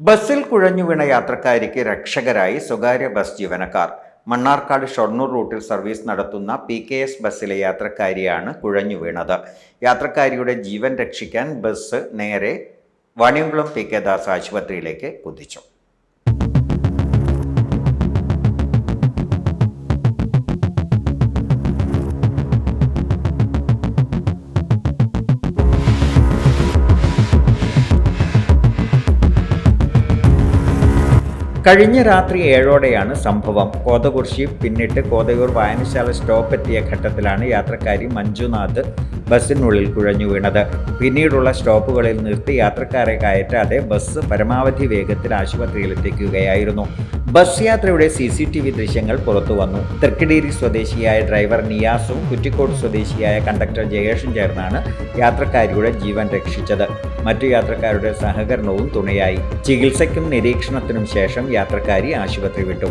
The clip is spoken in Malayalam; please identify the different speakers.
Speaker 1: ബസ്സിൽ കുഴഞ്ഞു വീണ യാത്രക്കാരിക്ക് രക്ഷകരായി സ്വകാര്യ ബസ് ജീവനക്കാർ. മണ്ണാർക്കാട് ഷൊർണൂർ റൂട്ടിൽ സർവീസ് നടത്തുന്ന പി കെ എസ് ബസ്സിലെ യാത്രക്കാരിയാണ് കുഴഞ്ഞു വീണത്. യാത്രക്കാരിയുടെ ജീവൻ രക്ഷിക്കാൻ ബസ് നേരെ വാണിയംകുളം പി കെ ദാസ് ആശുപത്രിയിലേക്ക് കുതിച്ചു. കഴിഞ്ഞ രാത്രി ഏഴോടെയാണ് സംഭവം. കോതകുർശി പിന്നിട്ട് കോതയൂർ വായനശാല സ്റ്റോപ്പ് എത്തിയ ഘട്ടത്തിലാണ് യാത്രക്കാരി മഞ്ജുനാഥ് ബസ്സിനുള്ളിൽ കുഴഞ്ഞു വീണത്. പിന്നീടുള്ള സ്റ്റോപ്പുകളിൽ നിർത്തി യാത്രക്കാരെ കയറ്റാതെ ബസ് പരമാവധി വേഗത്തിൽ ആശുപത്രിയിൽ എത്തിക്കുകയായിരുന്നു ബസ് യാത്രയുടെ സി സി ടി വി ദൃശ്യങ്ങൾ പുറത്തു വന്നു. തൃക്കടീരി സ്വദേശിയായ ഡ്രൈവർ നിയാസും കുറ്റിക്കോട് സ്വദേശിയായ കണ്ടക്ടർ ജയേഷും ചേർന്നാണ് യാത്രക്കാരിയുടെ ജീവൻ രക്ഷിച്ചത്. മറ്റു യാത്രക്കാരുടെ സഹകരണവും തുണയായി. ചികിത്സയ്ക്കും നിരീക്ഷണത്തിനും ശേഷം യാത്രക്കാരി ആശുപത്രി വിട്ടു.